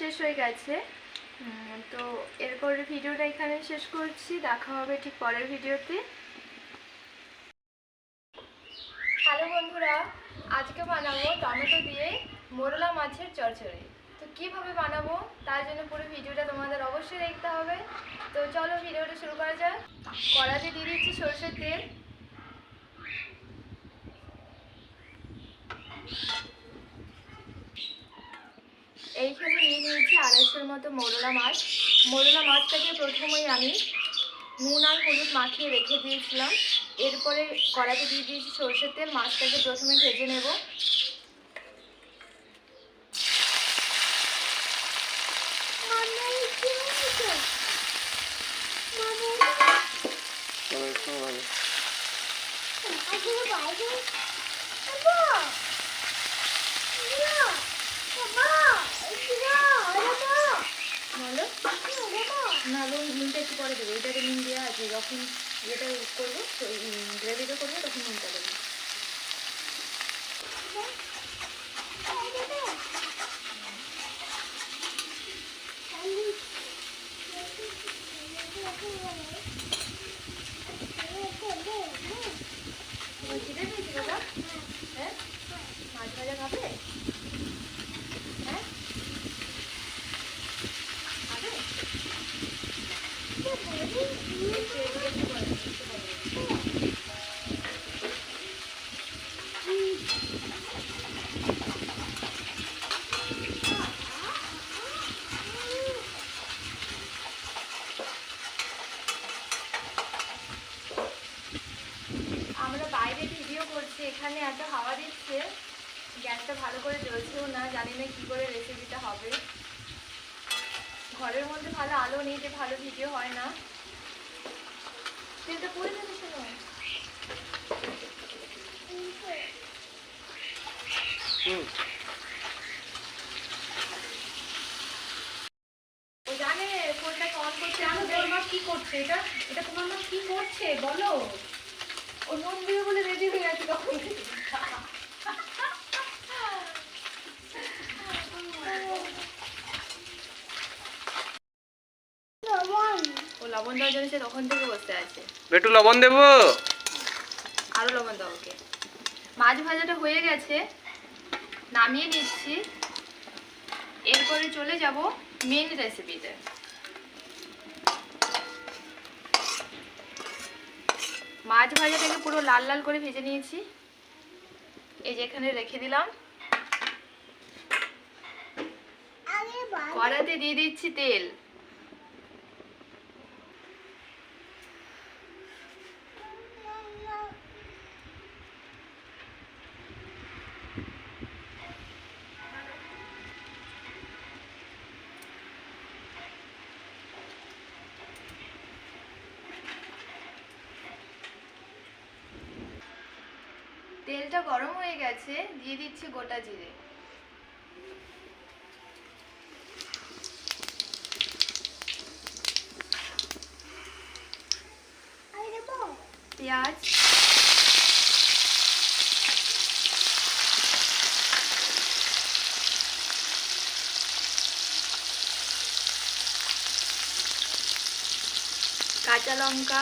শেষ হয়ে গেছে। তো এরপর ভিডিওটা এখানে শেষ করছি। দেখা হবে ঠিক পরের ভিডিওতে। হ্যালো বন্ধুরা, আজকে বানাবো টমেটো দিয়ে মোরলা মাছের চচ্চড়ি তো কীভাবে বানাবো তার জন্য পুরো ভিডিওটা তোমাদের অবশ্যই দেখতে হবে। তো চলো ভিডিওটা শুরু করা যাক। কড়াতে দিয়ে দিচ্ছি সরষের তেল। এইখানে নিয়ে নিয়েছি আড়াইশোর মতো মোরলা মাছ। মোরলা মাছটাকে প্রথমেই আমি নুন আর হলুদ মাখিয়ে রেখে দিয়েছিলাম। এরপরে কড়াতে দিয়ে দিয়েছি সরষের তেল, মাছটাকে প্রথমে ভেজে নেব। না নুন নুনটা একটু পরে দেবো। এটাতে নুন দেওয়া আছে, যখন ইয়েটা করব গ্রেভিটা করব, তখন নুনটা দেবো তোমার খিদে পেয়েছে বাবা হ্যাঁ মাছ ভাজা খাবে হ্যাঁ খাবে একটু একটু একটু পরে, একটু পরে। আমরা বাইরে ভিডিও করছি এখানে এত হাওয়া দিচ্ছে গ্যাসটা ভালো করে জ্বলছেও না জানি না কী করে রেসিপিটা হবে ঘরের মধ্যে ভালো আলো নেই যে ভালো ভিডিও হয় না। তেলটা পড়ে যাবে শোনো ও জানে ফোনটাকে অন করছে কেন তোর মা কি করছে এটা এটা তোমার মা কি করছে বলো ও নুন দিয়ে বলে রেডি হয়ে গেছে তখন ও লবণ দেওয়ার জন্য সে তখন থেকে বসে আছে। একটু লবণ দেবো? আরও লবণ দাও ওকে। মাছ ভাজাটা হয়ে গেছে। নামিয়ে নিচ্ছি। এরপরে চলে যাব মেন রেসিপিতে মাছ ভাজাটাকে পুরো লাল লাল করে ভেজে নিয়েছি। এই যে এখানে রেখে দিলাম। কড়াতে দিয়ে দিচ্ছি তেল। তেলটা গরম হয়ে গেছে দিয়ে দিচ্ছি গোটা জিরে। পেঁয়াজ। কাঁচা লঙ্কা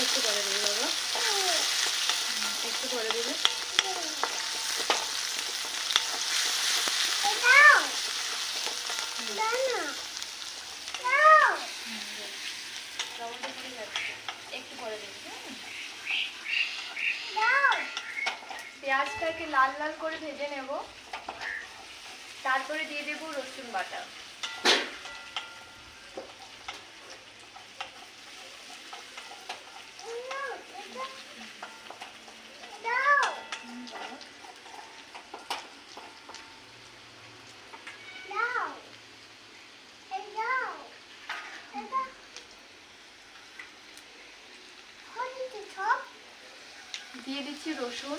একটু করে দেবে বাবা একটু করে দেবে লবণটা পড়ে যাচ্ছে একটু করে দেবে হ্যাঁ পেঁয়াজটাকে লাল লাল করে ভেজে নেব। তারপরে দিয়ে দেবো রসুন বাটা। দিয়ে দিচ্ছি রসুন।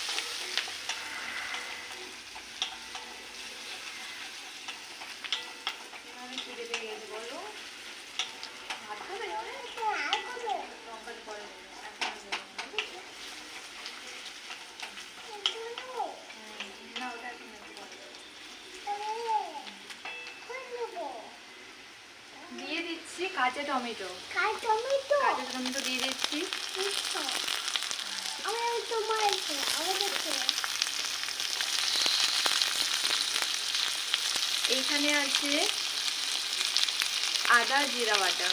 কাঁচা টমেটো। কাঁচা টমেটো? কাঁচা টমেটো দিয়ে দিচ্ছি। আমার তোমার এইখানে আছে আদা জিরা বাটা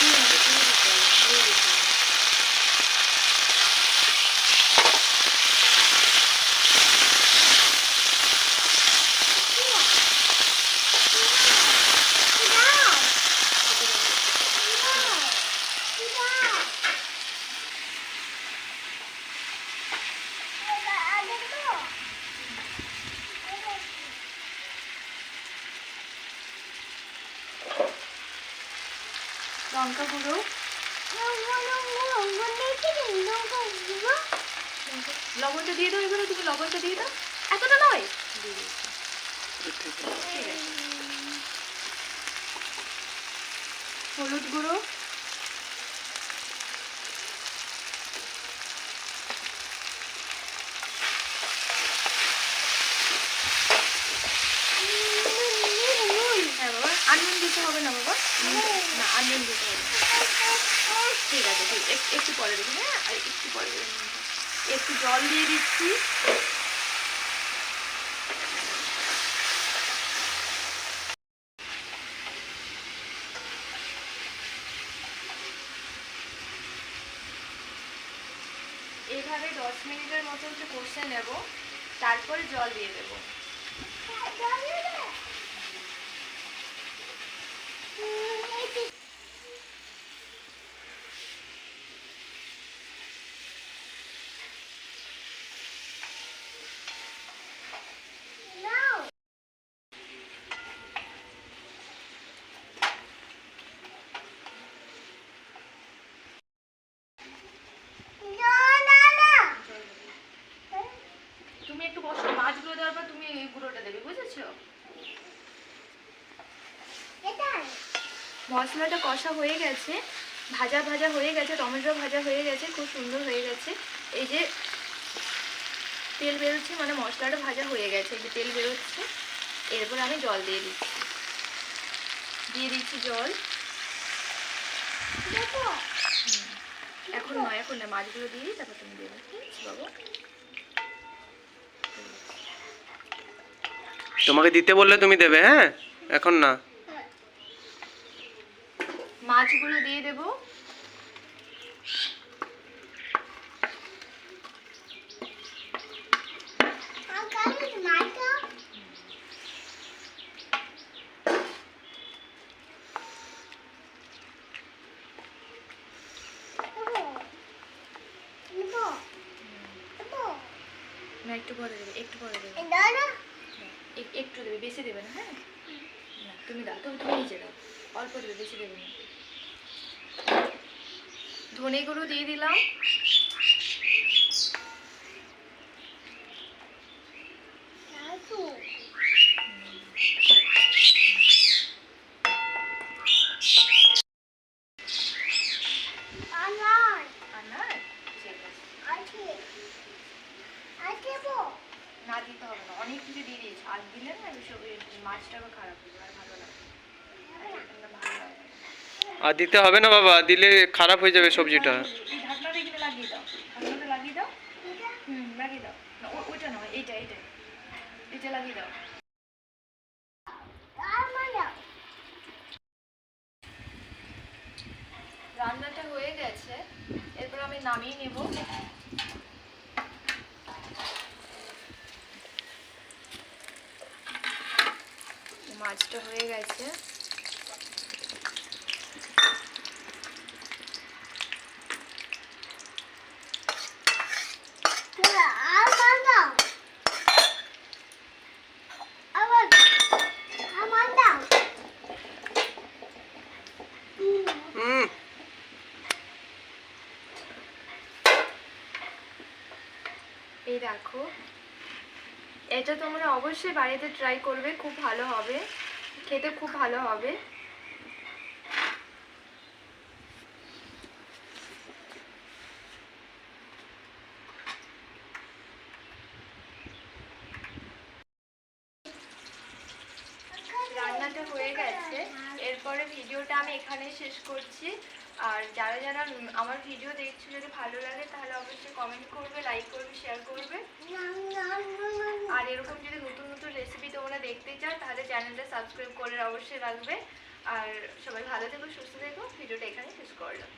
দিয়ে দিতে হবে, দিয়ে দিতে হবে, দিয়ে দিতে হবে। দাও খেতে দেবে। দাও দাও আগে তো লঙ্কা গুঁড়ো লবণটা দিয়ে দাও এবারে তুমি লবণটা দিয়ে দাও। এতটা নয়? দিয়ে হলুদ গুঁড়ো। হ্যাঁ আনন্দ দিতে হবে না বাবা? না আনন্দ দিতে হবে ঠিক আছে, ঠিক, এক- একটু পরে দেবেন হ্যাঁ? আর একটু পরে একটু জল দিয়ে দিচ্ছি। এইভাবে দশ মিনিটের মতো একটু কষে নেব, তারপরে জল দিয়ে দেবো তুমি একটু বসো মাছগুলো দেওয়ার পর তুমি এই গুঁড়োটা দেবে বুঝেছ মশলাটা কষা হয়ে গেছে ভাজা ভাজা হয়ে গেছে টমেটো ভাজা হয়ে গেছে খুব সুন্দর হয়ে গেছে। এই যে তেল বেরোচ্ছে মানে মশলাটা ভাজা হয়ে গেছে এই যে তেল বেরোচ্ছে এরপর আমি জল দিয়ে দিচ্ছি। দিয়ে দিচ্ছি জল। এখন নয় এখন না মাছগুলো দিয়ে দিই তারপর তুমি দেবে। ঠিক আছে বাবু? তোমাকে দিতে বললে তুমি দেবে হ্যাঁ? এখন না। মাছগুলো দিয়ে দেবো। না একটু পরে দেবে একটু পরে দেবে। এক- একটু দেবে বেশি দেবে না হ্যাঁ? না তুমি দাও তুমি তুমি নিচে দাও। অল্প দেবে বেশি দেবে না। ধনে গুঁড়ো দিয়ে দিলাম। না দিতে হবে না অনেক কিছু দিয়ে দিয়েছ। আর দিলে না সব মাছটাও খারাপ হবে আর ভালো লাগবে এটা ভালো লাগবে। আর দিতে হবে না বাবা, দিলে খারাপ হয়ে যাবে সবজিটা। রান্নাটা হয়ে গেছে, এরপর আমি নামিয়ে নেব। মাছটা হয়ে গেছে। দেখো। এটা তোমরা অবশ্যই বাড়িতে ট্রাই করবে, খুব ভালো হবে। খেতে খুব ভালো হবে। রান্নাটা হয়ে গেছে। এরপরে ভিডিওটা আমি এখানে শেষ করছি। আর যারা যারা আমার ভিডিও দেখছ, যদি ভালো লাগে, তাহলে অবশ্যই কমেন্ট করবে লাইক করবে শেয়ার করবে। আর এরকম যদি নতুন নতুন রেসিপি তোমরা দেখতে চাও, তাহলে চ্যানেলটা সাবস্ক্রাইব করে অবশ্যই রাখবে। আর সবাই ভালো থেকো, সুস্থ থেকো। ভিডিওটা এখানে শেষ করলাম।